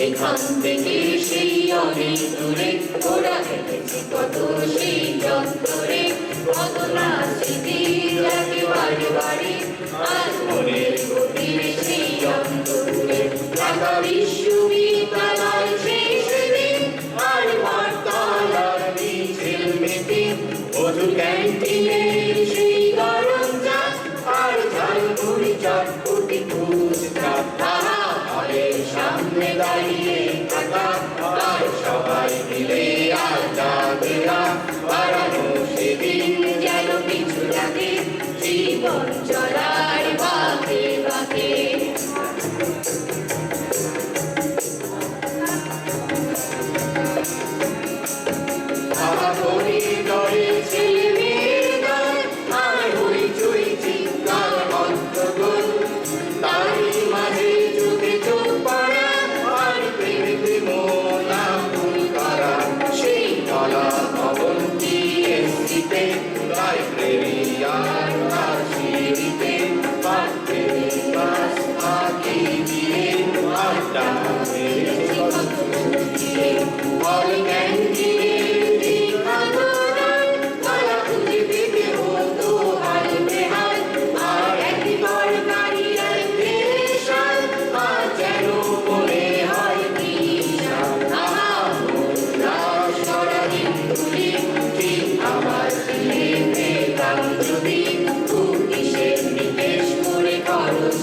সেখান থেকে সেই অনেক দূরে ওরা হেঁটেছে কত সেই যন্ত্রে। কত না স্মৃতি লাগে বাড়ি বাড়ি আজ মনের গতির সেই অন্তরে। ঢাকা বিশ্ববিদ্যালয় সেই সেদিন, আর মাতালার মিছিল মেতে। মধু ক্যান্টিনের সেই গরম চা, আর ঝালমুড়ি চটপটি খুঁজতে la vida.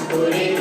Por ele.